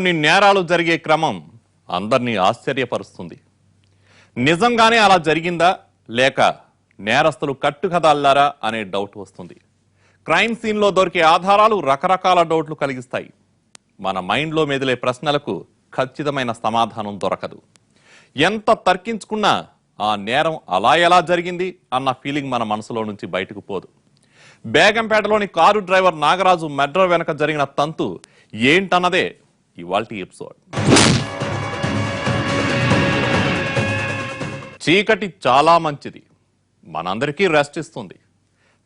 కొన్ని నేరాలు జరిగే క్రమం అందరినీ ఆశ్చర్యపరుస్తుంది. నిజంగానే అలా జరిగిందా? లేక నేరస్తులు కట్టుకదల్లారా అనే డౌట్ వస్తుంది. క్రైమ్ సీన్లో దొరికే ఆధారాలు రకరకాల డౌట్లు కలిగిస్తాయి. మన మైండ్లో మెదిలే ప్రశ్నలకు ఖచ్చితమైన సమాధానం దొరకదు. ఎంత తర్కించుకున్నా ఆ నేరం అలా ఎలా జరిగింది అన్న ఫీలింగ్ మన మనసులో నుంచి బయటకు పోదు. బేగంపేటలోని కారు డ్రైవర్ నాగరాజు మెడ్రో వెనక జరిగిన తంతు ఏంటన్నదే ఇవాల్టి ఎపిసోడ్. చీకటి చాలా మంచిది. మనందరికీ రెస్ట్ ఇస్తుంది.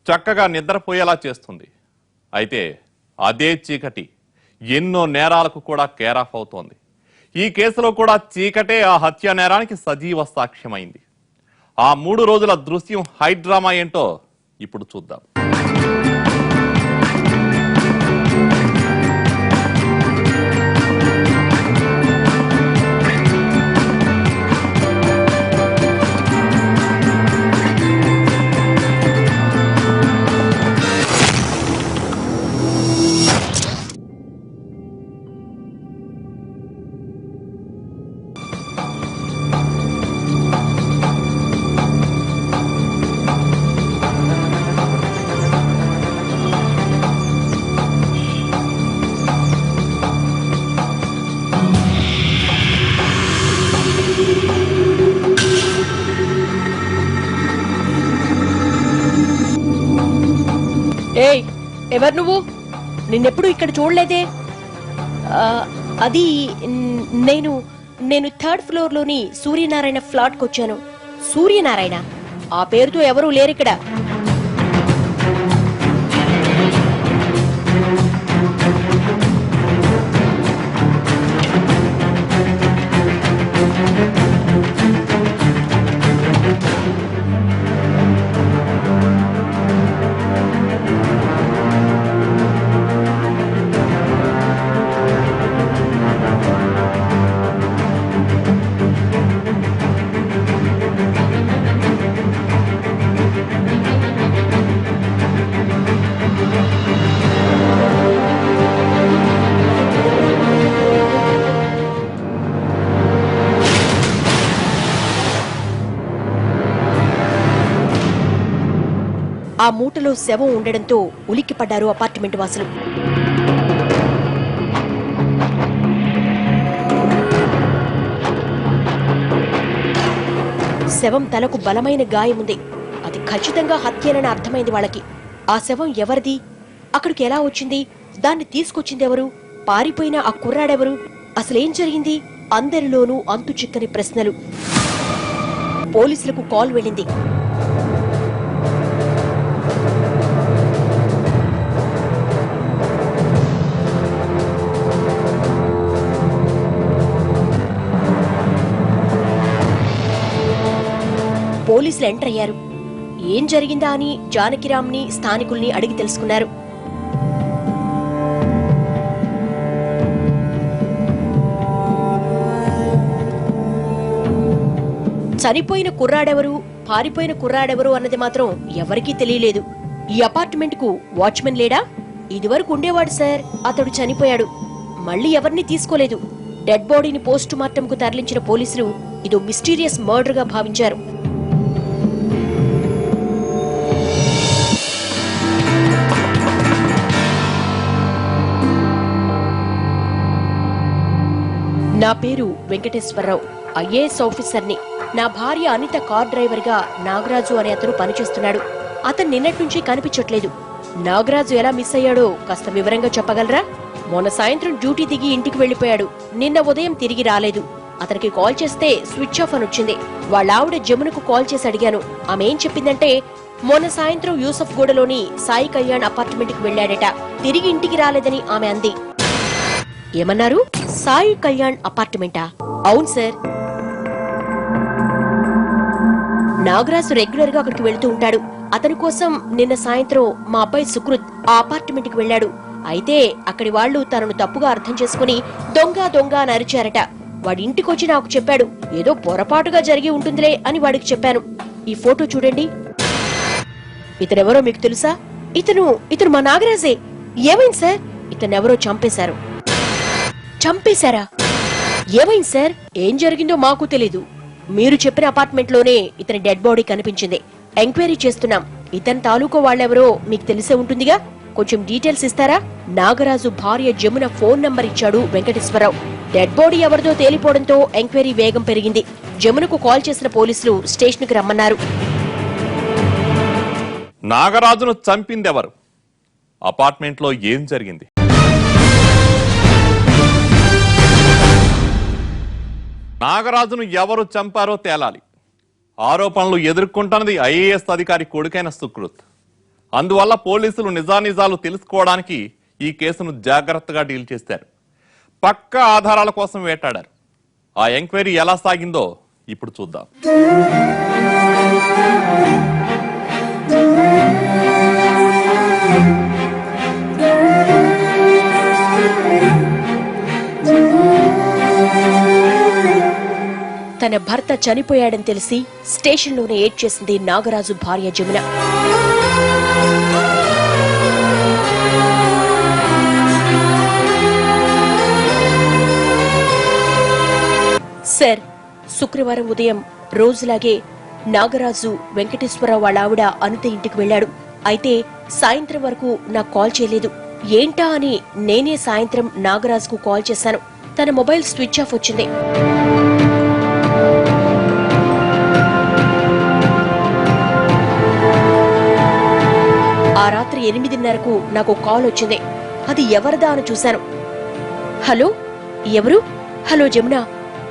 చక్కగా నిద్రపోయేలా చేస్తుంది. అయితే అదే చీకటి ఎన్నో నేరాలకు కూడా కేర్ ఆఫ్ అవుతోంది. ఈ కేసులో కూడా చీకటే ఆ హత్యా నేరానికి సజీవ సాక్ష్యమైంది. ఆ మూడు రోజుల దృశ్యం హైడ్రామా ఏంటో ఇప్పుడు చూద్దాం. ఎవరు నువ్వు? నిన్నెప్పుడు ఇక్కడ చూడలేదే? అది నేను నేను థర్డ్ ఫ్లోర్లోని సూర్యనారాయణ ఫ్లాట్ వచ్చాను సూర్యనారాయణ? ఆ పేరుతో ఎవరూ లేరు ఇక్కడ ఆ మూటలో శవం ఉండడంతో ఉలిక్కిపడ్డారు అపార్ట్మెంట్ వాసులు. శవం తలకు బలమైన గాయముంది అది ఖచ్చితంగా హత్యేనని అర్థమైంది వాళ్ళకి. ఆ శవం ఎవరిది? అక్కడికి ఎలా వచ్చింది? దాన్ని తీసుకొచ్చింది ఎవరు? పారిపోయిన ఆ కుర్రాడెవరు? అసలేం జరిగింది? అందరిలోనూ అంతు చిక్కని ప్రశ్నలు. పోలీసులకు కాల్ వెళ్ళింది. పోలీసులు ఎంటర్ అయ్యారు. ఏం జరిగిందా అని జానకిరామ్ని స్థానికుల్ని అడిగి తెలుసుకున్నారు. చనిపోయిన కుర్రాడెవరు పారిపోయిన కుర్రాడెవరు అన్నది మాత్రం ఎవరికీ తెలియలేదు. ఈ అపార్ట్మెంట్కు వాచ్మెన్ లేడా? ఇదివరకు ఉండేవాడు సార్ అతడు చనిపోయాడు. మళ్ళీ ఎవరిని తీసుకోలేదు. డెడ్ బాడీని పోస్టుమార్టంకు మార్టం కు తరలించిన పోలీసులు ఇదో మిస్టీరియస్ మర్డర్గా భావించారు. నా పేరు వెంకటేశ్వరరావు. ఐఏఎస్ ఆఫీసర్ని. నా భార్య అనిత కార్ డ్రైవర్గా నాగరాజు అనే అతను పనిచేస్తున్నాడు. అతను నిన్నటి నుంచి కనిపించట్లేదు. నాగరాజు ఎలా మిస్ అయ్యాడో కాస్త వివరంగా చెప్పగలరా? మొన్న సాయంత్రం డ్యూటీ దిగి ఇంటికి వెళ్ళిపోయాడు నిన్న ఉదయం తిరిగి రాలేదు. అతనికి కాల్ చేస్తే స్విచ్ ఆఫ్ అని వచ్చింది. వాళ్ళ ఆవిడ జమునకు కాల్ చేసి అడిగాను. ఆమె ఏం చెప్పిందంటే మొన్న సాయంత్రం యూసఫ్ గూడలోని సాయి కళ్యాణ్ అపార్ట్మెంట్కి వెళ్ళాడట తిరిగి ఇంటికి రాలేదని ఆమె అంది. ఏమన్నారు? సాయి కళ్యాణ్ అపార్ట్మెంటా? అవును సార్. నాగరాజు రెగ్యులర్గా అక్కడికి వెళ్తూ ఉంటాడు. అతని కోసం నిన్న సాయంత్రం మా అబ్బాయి సుకృత్ ఆ అపార్ట్మెంట్కి వెళ్ళాడు. అయితే అక్కడి వాళ్ళు తనను తప్పుగా అర్థం చేసుకుని దొంగ దొంగ అని అరిచారట. వాడి ఇంటికొచ్చి నాకు చెప్పాడు. ఏదో పొరపాటుగా జరిగి ఉంటుందిలే అని వాడికి చెప్పాను. ఈ ఫోటో చూడండి. ఇతనెవరో మీకు తెలుసా? ఇతను ఇతను మా నాగరాజే. ఏమైంది సార్? ఇతనెవరో చంపేశారు. చంపేశారా? ఏమైంది సార్? ఏం జరిగిందో మాకు తెలీదు. మీరు చెప్పిన అపార్ట్మెంట్లోనే ఇతని డెడ్ బాడీ కనిపించింది. ఎంక్వైరీ చేస్తున్నాం. ఇతని తాలూకా వాళ్ళెవరో మీకు తెలిసే ఉంటుందిగా? కొంచెం డీటెయిల్స్ ఇస్తారా? నాగరాజు భార్య జమున ఫోన్ నంబర్ ఇచ్చాడు వెంకటేశ్వరరావు. డెడ్ బాడీ ఎవరిదో తేలిపోవడంతో ఎంక్వైరీ వేగం పెరిగింది. జమునకు కాల్ చేసిన పోలీసులు స్టేషన్కి రమ్మన్నారు. నాగరాజును చంపిందెవరు? అపార్ట్మెంట్లో ఏం జరిగింది? నాగరాజును ఎవరు చంపారో తేలాలి. ఆరోపణలు ఎదుర్కొంటున్నది ఐఏఎస్ అధికారి కొడుకైన సుకృత్. అందువల్ల పోలీసులు నిజానిజాలు తెలుసుకోవడానికి ఈ కేసును జాగ్రత్తగా డీల్ చేశారు. పక్క ఆధారాల కోసం వేటాడారు. ఆ ఎంక్వైరీ ఎలా సాగిందో ఇప్పుడు చూద్దాం. తన భర్త చనిపోయాడని తెలిసి స్టేషన్లోనే ఏడ్ చేసింది నాగరాజు భార్య జమున. సార్ శుక్రవారం ఉదయం రోజులాగే నాగరాజు వెంకటేశ్వరరావు వాళ్ళ ఆవిడ అనిత ఇంటికి వెళ్ళాడు. అయితే సాయంత్రం వరకు నాకు కాల్ చేయలేదు. ఏంటా అని నేనే సాయంత్రం నాగరాజుకు కాల్ చేశాను. తన మొబైల్ స్విచ్ ఆఫ్ వచ్చింది. ఎనిమిదిన్నరకు నాకు కాల్ వచ్చింది. అది ఎవరిదా అని చూశాను. హలో? ఎవరు? హలో జమున.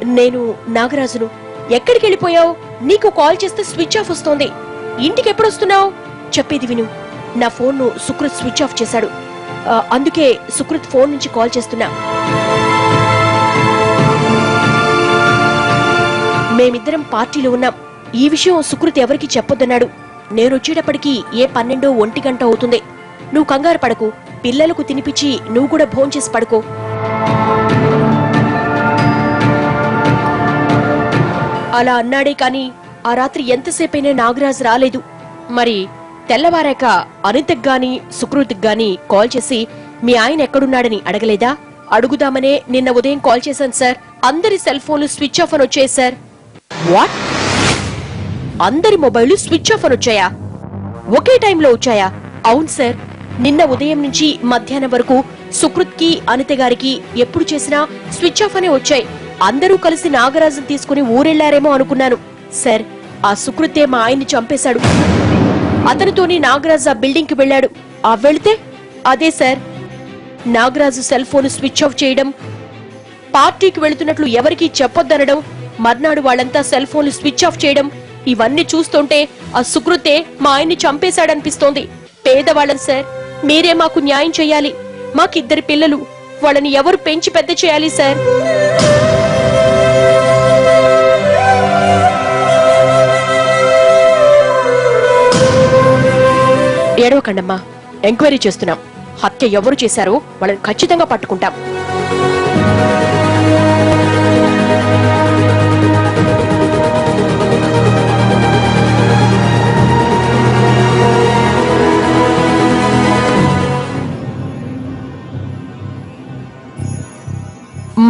నేను నాగరాజును. ఎక్కడికి వెళ్ళిపోయావు? నీకు కాల్ చేస్తే స్విచ్ ఆఫ్ వస్తోంది. ఇంటికి ఎప్పుడు వస్తున్నావు? చెప్పేది విను. నా ఫోన్ను సుకృత్ స్విచ్ ఆఫ్ చేశాడు. అందుకే సుకృత్ ఫోన్ నుంచి కాల్ చేస్తున్నా. మేమిద్దరం పార్టీలో ఉన్నాం. ఈ విషయం సుకృత్ ఎవరికి చెప్పొద్దన్నాడు. నేను వచ్చేటప్పటికి ఏ పన్నెండో ఒంటి గంట అవుతుంది. నువ్వు కంగారు పడకు. పిల్లలకు తినిపించి నువ్వు కూడా భోంచేసి పడుకో. అలా అన్నాడే కాని ఆ రాత్రి ఎంతసేపైనా నాగరాజు రాలేదు. మరి తెల్లవారాక అనితకు గాని సుకృతికి గాని కాల్ చేసి మీ ఆయన ఎక్కడున్నాడని అడగలేదా? అడుగుదామనే నిన్న ఉదయం కాల్ చేశాను సార్. అందరి సెల్ ఫోన్లు స్విచ్ ఆఫ్ అని వచ్చాయి సార్. వాట్ అందరి మొబైల్ స్విచ్ ఆఫ్ అని వచ్చాయా? ఒకే టైంలో వచ్చాయా? అవును సార్. నిన్న ఉదయం నుంచి మధ్యాహ్నం వరకు సుకృత్కి అనిత గారికి ఎప్పుడు చేసినా స్విచ్ ఆఫ్ అనే వచ్చాయి. అందరూ కలిసి నాగరాజును తీసుకుని ఊరెళ్ళారేమో అనుకున్నాను. సార్ ఆ సుకృతే మా ఆయన్ని చంపేశాడు. అతనితోనే నాగరాజు ఆ బిల్డింగ్కి వెళ్ళాడు. ఆ వెళితే? అదే sir. Nagaraju cell phone switch off చేయడం పార్టీకి వెళుతున్నట్లు ఎవరికీ చెప్పొద్దనడం మర్నాడు వాళ్ళంతా సెల్ ఫోన్లు స్విచ్ ఆఫ్ చేయడం ఇవన్నీ చూస్తుంటే ఆ సుకృతే మా ఆయన్ని చంపేశాడనిపిస్తోంది. పేదవాళ్ళం సార్. మీరే మాకు న్యాయం చేయాలి. మాకిద్దరి పిల్లలు. వాళ్ళని ఎవరు పెంచి పెద్ద చేయాలి సార్? ఏడవకండమ్మా. ఎంక్వైరీ చేస్తున్నాం. హత్య ఎవరు చేశారో వాళ్ళని ఖచ్చితంగా పట్టుకుంటాం.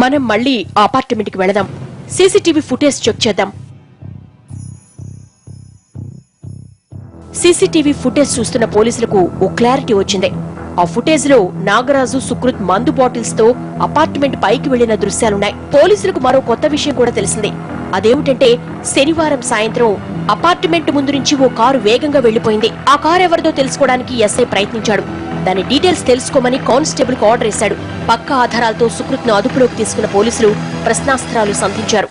మనం మళ్ళీ అపార్ట్మెంట్కి వెళదాం. సీసీటీవీ ఫుటేజ్ చెక్ చేద్దాం. సీసీటీవీ ఫుటేజ్ చూస్తున్న పోలీసులకు ఓ క్లారిటీ వచ్చింది. ఆ ఫుటేజ్లో నాగరాజు సుకృత్ మందు బాటిల్స్తో అపార్ట్మెంట్ పైకి వెళ్ళిన దృశ్యాలున్నాయి. పోలీసులకు మరో కొత్త విషయం కూడా తెలిసింది. అదేమిటంటే శనివారం సాయంత్రం అపార్ట్మెంట్ ముందు నుంచి ఓ కారు వేగంగా వెళ్ళిపోయింది ఆ కారు ఎవరిదో తెలుసుకోవడానికి ఎస్ఐ ప్రయత్నించాడు. దాని డీటెయిల్స్ తెలుసుకోమని కానిస్టేబుల్కు ఆర్డర్ ఇశాడు పక్క ఆధారాలతో సుకృత్ను అదుపులోకి తీసుకున్న పోలీసులు ప్రశ్నాస్త్రాలు సంధించారు.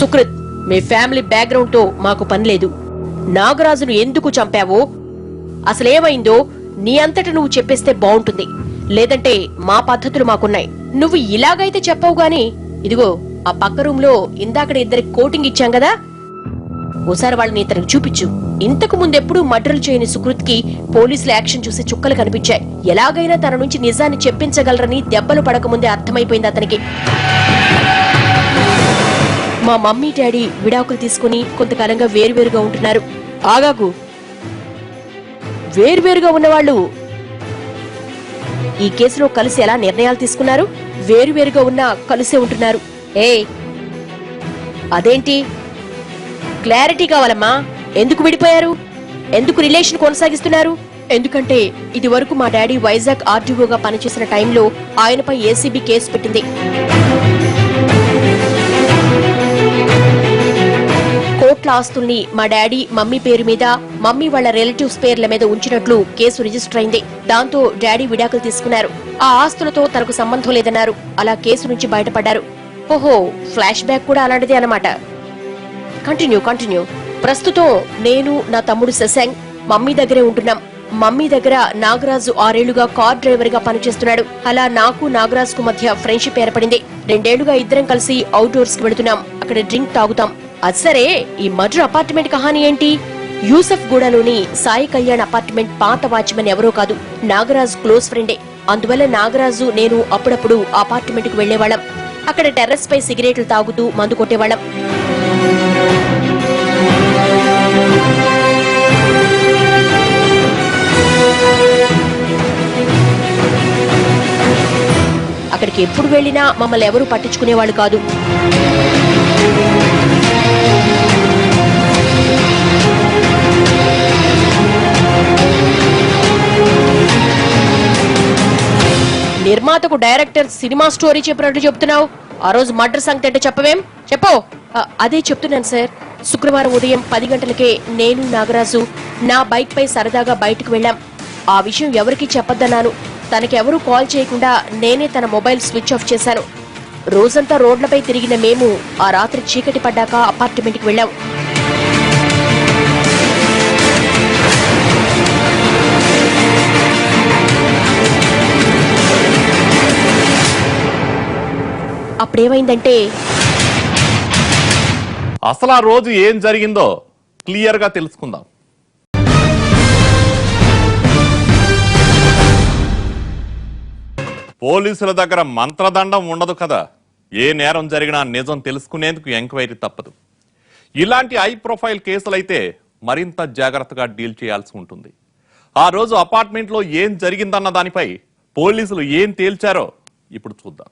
సుకృత్ మీ ఫ్యామిలీ బ్యాక్గ్రౌండ్తో మాకు పని లేదు. నాగరాజును ఎందుకు చంపావో? అసలేమైందో నీ అంతట నువ్వు చెప్పేస్తే బావుంటుంది. లేదంటే మా పద్ధతులు మాకున్నాయి. నువ్వు ఇలాగైతే చెప్పవు గాని ఇదిగో ఆ పక్క రూమ్లో ఇందాకడ ఇద్దరికి కోటింగ్ ఇచ్చాం కదా? ఓసారి వాళ్ళని ఇతనికి చూపించు. ఇంతకు ముందెప్పుడు మర్డర్లు చేయని సుకృత్కి పోలీసుల యాక్షన్ చూసి చుక్కలు కనిపించాయి. ఎలాగైనా తన నుంచి నిజాన్ని చెప్పించగలరని దెబ్బలు పడకముందే అర్థమైపోయింది అతనికి. మా మమ్మీ డాడీ విడాకులు తీసుకుని కొంతకాలంగా వేరువేరుగా ఉంటున్నారు. ఆగాకు. వేరువేరుగా ఉన్నవాళ్ళు ఈ కేసులో కలిసి ఎలా నిర్ణయాలు తీసుకున్నారు? వేరువేరుగా ఉన్నా కలిసే ఉంటున్నారు. ఏ అదేంటి? క్లారిటీ కావాలమ్మా. ఎందుకు విడిపోయారు? ఎందుకు రిలేషన్ కొనసాగిస్తున్నారు? ఎందుకంటే ఇది వరకు మా డాడీ వైజాగ్ ఆర్టీఓగా పనిచేసిన టైంలో ఆయనపై ఏసీబీ కేసు పెట్టింది. కోట్ల ఆస్తుల్ని మా డాడీ మమ్మీ పేరు మీద మమ్మీ వాళ్ళ రిలేటివ్స్ పేర్ల మీద ఉంచినట్లు కేసు రిజిస్టర్ అయింది. దాంతో డాడీ విడాకులు తీసుకున్నారు. ఆ ఆస్తులతో తనకు సంబంధం లేదన్నారు. అలా కేసు నుంచి బయటపడ్డారు. ఓహో ఫ్లాష్ బ్యాక్ కూడా అలాంటిదే అన్నమాట. కంటిన్యూ కంటిన్యూ ప్రస్తుతం నేను నా తమ్ముడు శశాంక్ మమ్మీ దగ్గరే ఉంటున్నాం. మమ్మీ దగ్గర నాగరాజు ఆరేళ్ళుగా కార్ డ్రైవర్గా పనిచేస్తున్నాడు. అలా నాకు నాగరాజ్కు మధ్య ఫ్రెండ్షిప్ ఏర్పడింది. రెండేళ్ళుగా ఇద్దరం కలిసి అవుట్డోర్స్కి వెళుతున్నాం. అక్కడ డ్రింక్ తాగుతాం. అది సరే ఈ మర్డర్ అపార్ట్మెంట్ కహాని ఏంటి? యూసఫ్ గూడలోని సాయి కళ్యాణ్ అపార్ట్మెంట్ పాత వాచ్మెన్ ఎవరో కాదు. నాగరాజ్ క్లోజ్ ఫ్రెండే. అందువల్ల నాగరాజు నేను అప్పుడప్పుడు అపార్ట్మెంట్కు వెళ్ళేవాళ్ళం అక్కడ టెర్రస్ పై సిగరెట్లు తాగుతూ మందు కొట్టేవాళ్ళం. అక్కడికి ఎప్పుడు వెళ్ళినా మమ్మల్ని ఎవరూ పట్టించుకునేవాళ్ళు కాదు. నిర్మాతకు డైరెక్టర్ సినిమా స్టోరీ చెప్పినట్టు చెప్తున్నావు ఆ రోజు మర్డర్ సంగతి అంటే చెప్పవేం? చెప్పు. అదే చెప్తున్నాను సార్. శుక్రవారం ఉదయం పది గంటలకే నేను నాగరాజు నా బైక్ పై సరదాగా బయటకు వెళ్ళాం. ఆ విషయం ఎవరికి చెప్పొద్దన్నాను. తనకెవరూ కాల్ చేయకుండా నేనే తన మొబైల్ స్విచ్ ఆఫ్ చేశాను. రోజంతా రోడ్లపై తిరిగిన మేము ఆ రాత్రి చీకటి పడ్డాక అపార్ట్మెంట్కి వెళ్ళాం. అప్పుడేమైందంటే అసలు ఆ రోజు ఏం జరిగిందో క్లియర్గా తెలుసుకుందాం. పోలీసుల దగ్గర మంత్రదండం ఉండదు కదా. ఏ నేరం జరిగినా నిజం తెలుసుకునేందుకు ఎంక్వైరీ తప్పదు. ఇలాంటి హై ప్రొఫైల్ కేసులైతే మరింత జాగ్రత్తగా డీల్ చేయాల్సి ఉంటుంది. ఆ రోజు అపార్ట్మెంట్లో ఏం జరిగిందన్న దానిపై పోలీసులు ఏం తేల్చారో ఇప్పుడు చూద్దాం.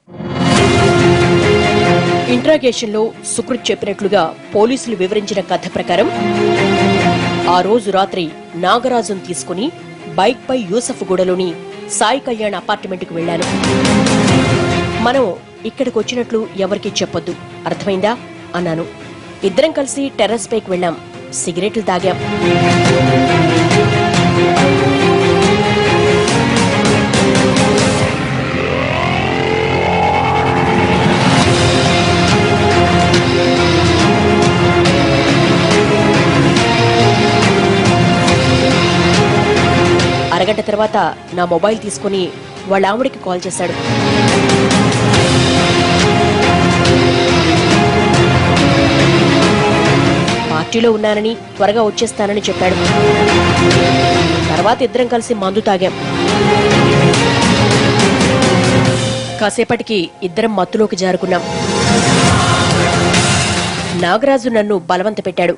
ఇంట్రాగేషన్లో సుకృత్ చెప్పినట్లుగా పోలీసులు వివరించిన కథ ప్రకారం ఆ రోజు రాత్రి నాగరాజును తీసుకుని బైక్ పై యూసఫ్ గూడలోని సాయి కళ్యాణ్ అపార్ట్మెంట్కి వెళ్ళాను. మనం ఇక్కడికి వచ్చినట్లు ఎవరికీ చెప్పొద్దు. అర్థమైందా? అన్నాను. ఇద్దరం కలిసి టెర్రస్ పైకి వెళ్ళాం. సిగరెట్లు తాగాం. అరగంట తర్వాత నా మొబైల్ తీసుకుని వాళ్ళ ఆవిడికి కాల్ చేశాడు. పార్టీలో ఉన్నానని త్వరగా వచ్చేస్తానని చెప్పాడు. తర్వాత ఇద్దరం కలిసి మందు తాగాం. కాసేపటికి ఇద్దరం మత్తులోకి జారుకున్నాం. నాగరాజు నన్ను బలవంత పెట్టాడు.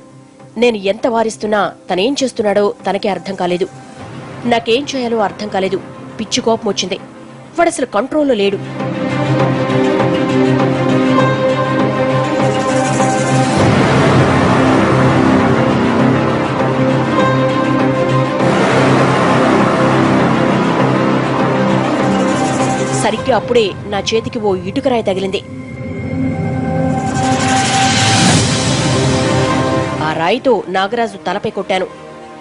నేను ఎంత వారిస్తున్నా తనేం చేస్తున్నాడో తనకే అర్థం కాలేదు. నాకేం చేయాలో అర్థం కాలేదు. పిచ్చి కోపం వచ్చింది. వాడు అసలు కంట్రోల్లో లేడు. సరిగ్గా అప్పుడే నా చేతికి ఓ ఇటుకరాయి తగిలింది. ఆ రాయితో నాగరాజు తలపై కొట్టాను.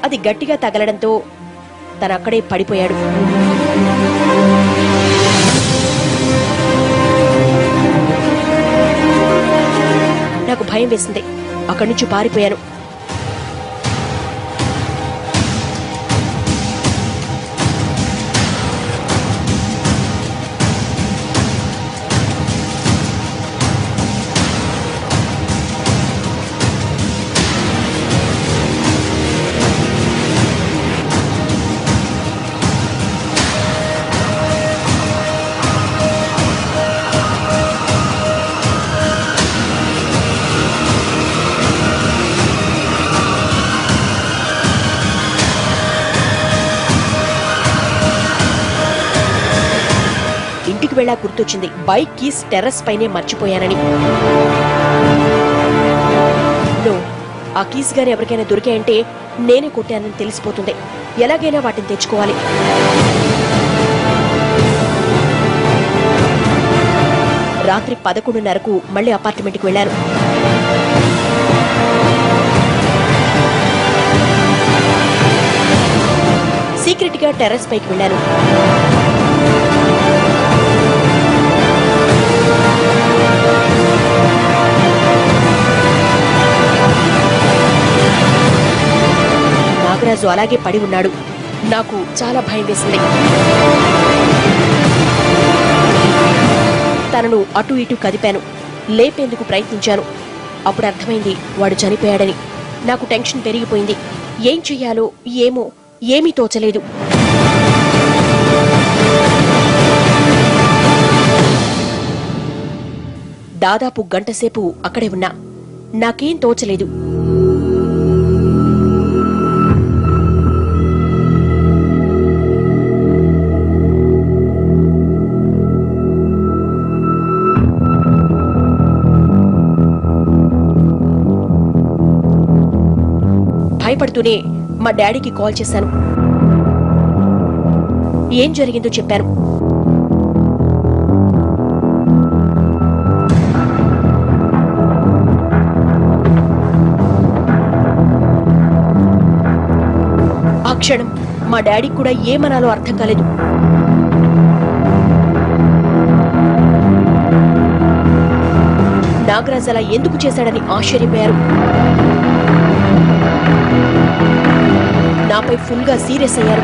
అది గట్టిగా తగలడంతో తను అక్కడే పడిపోయాడు. నాకు భయం వేసింది. అక్కడి నుంచి పారిపోయాను. వేళ గుర్తొచ్చింది. బైక్ కీస్ టెర్రస్ పైనే మర్చిపోయానని. నో ఆ కీస్ గారు ఎవరికైనా దొరికాయంటే నేనే కొట్టానని తెలిసిపోతుంది. ఎలాగైనా వాటిని తెచ్చుకోవాలి. రాత్రి పదకొండున్నరకు మళ్ళీ అపార్ట్మెంట్కి వెళ్ళాను. సీక్రెట్గా టెర్రస్ పైకి వెళ్ళాను. నాగరాజు అలాగే పడి ఉన్నాడు. నాకు చాలా భయం వేసింది. తనను అటు ఇటు కదిపాను. లేపేందుకు ప్రయత్నించాను. అప్పుడు అర్థమైంది వాడు చనిపోయాడని. నాకు టెన్షన్ పెరిగిపోయింది. ఏం చెయ్యాలో ఏమో ఏమీ తోచలేదు. దాదాపు గంటసేపు అక్కడే ఉన్నా. నాకేం తోచలేదు. భయపడుతూనే మా డాడీకి కాల్ చేశాను. ఏం జరిగిందో చెప్పాను. ఆ క్షణం మా డాడీకి కూడా ఏమనాలో అర్థం కాలేదు. నాగరాజ్ అలా ఎందుకు చేశాడని ఆశ్చర్యపోయారు. నాపై ఫుల్గా సీరియస్ అయ్యారు.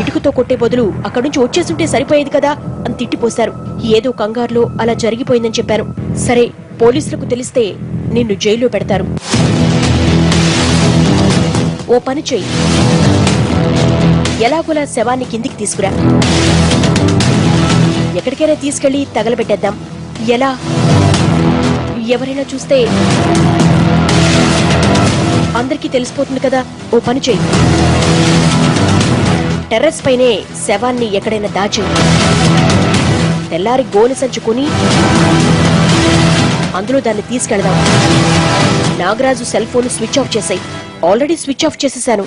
ఇటుకతో కొట్టే బదులు అక్కడి నుంచి వచ్చేసుంటే సరిపోయేది కదా అని తిట్టిపోశారు. ఏదో కంగారులో అలా జరిగిపోయిందని చెప్పారు. సరే పోలీసులకు తెలిస్తే నిన్ను జైల్లో పెడతారు. ఓ పని చెయ్యి. ఎలాగోలా శవాన్ని కిందికి తీసుకురా. ఎక్కడికైనా తీసుకెళ్ళి తగలబెట్టేద్దాం. ఎలా? ఎవరైనా చూస్తే అందరికీ తెలిసిపోతుంది కదా ఓ పని చేయి టెర్రస్ పైనే శవాన్ని ఎక్కడైనా దాచి తెల్లారి గోలు సంచుకొని అందులో దాన్ని తీసుకెళ్దాం. Nagaraju cell phone switch off చేసాయి. ఆల్రెడీ స్విచ్ ఆఫ్ చేసేసాను.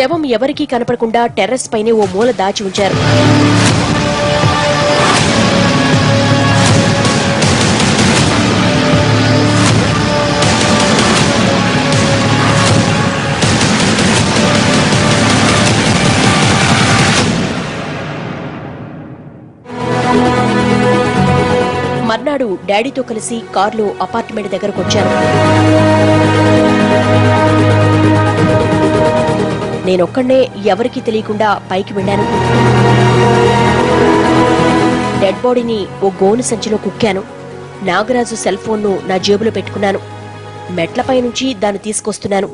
శవం ఎవరికీ కనపడకుండా టెర్రస్ పైనే ఓ మూల దాచి ఉంచారు. మర్నాడు డాడీతో కలిసి కారులో అపార్ట్మెంట్ దగ్గరకు వచ్చాను. నేనొక్కడే ఎవరికీ తెలియకుండా పైకి వెళ్ళాను. డెడ్ బాడీని ఓ గోను సంచిలో కుక్కాను. నాగరాజు సెల్ ఫోన్ను నా జేబులో పెట్టుకున్నాను. మెట్లపై నుంచి దాన్ని తీసుకొస్తున్నాను.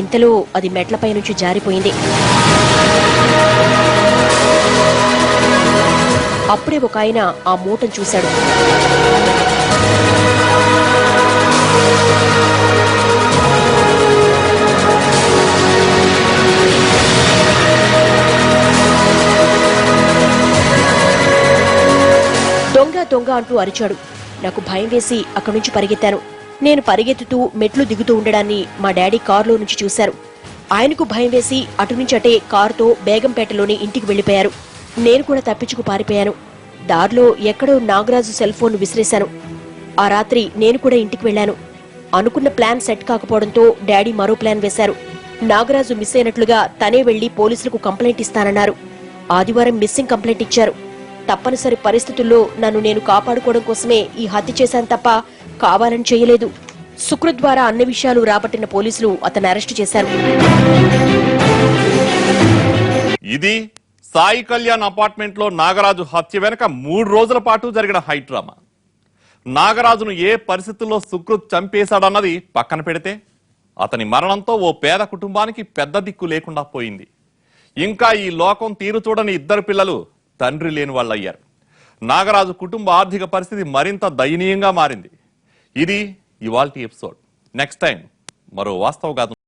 ఇంతలో అది మెట్లపై నుంచి జారిపోయింది. అప్పుడే ఒక ఆయన ఆ మూటను చూశాడు. దొంగ దొంగ అంటూ అరిచాడు. నాకు భయం వేసి అక్కడి నుంచి పరిగెత్తాను. నేను పరిగెత్తుతూ మెట్లు దిగుతూ ఉండడాన్ని మా డాడీ కారులో నుంచి చూశారు. ఆయనకు భయం వేసి అటు నుంచి అటే కారుతో బేగంపేటలోని ఇంటికి వెళ్ళిపోయారు నేను కూడా తప్పించుకు పారిపోయాను. దారిలో ఎక్కడో నాగరాజు సెల్ ఫోన్ విసిరేశాను. ఆ రాత్రి నేను కూడా ఇంటికి వెళ్ళాను. అనుకున్న ప్లాన్ సెట్ కాకపోవడంతో డాడీ మరో ప్లాన్ వేశారు. నాగరాజు మిస్ అయినట్లుగా తనే వెళ్ళి పోలీసులకు కంప్లైంట్ ఇస్తానన్నారు. ఆదివారం మిస్సింగ్ కంప్లైంట్ ఇచ్చారు. తప్పనిసరి పరిస్థితుల్లో నన్ను నేను కాపాడుకోవడం కోసమే ఈ హత్య చేశాను తప్ప కావాలని చేయలేదు. శుక్రు ద్వారా అన్ని విషయాలు రాబట్టిన పోలీసులు అతను అరెస్టు చేశారు. ఇది సాయి కళ్యాణ్ అపార్ట్మెంట్లో నాగరాజు హత్య వెనుక మూడు రోజుల పాటు జరిగిన హై డ్రామా. నాగరాజును ఏ పరిస్థితుల్లో సుకృత్ చంపేశాడన్నది పక్కన పెడితే అతని మరణంతో ఓ పేద కుటుంబానికి పెద్ద దిక్కు లేకుండా పోయింది. ఇంకా ఈ లోకం తీరు చూడని ఇద్దరు పిల్లలు తండ్రి లేని వాళ్ళయ్యారు. నాగరాజు కుటుంబ ఆర్థిక పరిస్థితి మరింత దయనీయంగా మారింది. ఇది ఇవాల్టి ఎపిసోడ్. నెక్స్ట్ టైం మరో వాస్తవ గాథ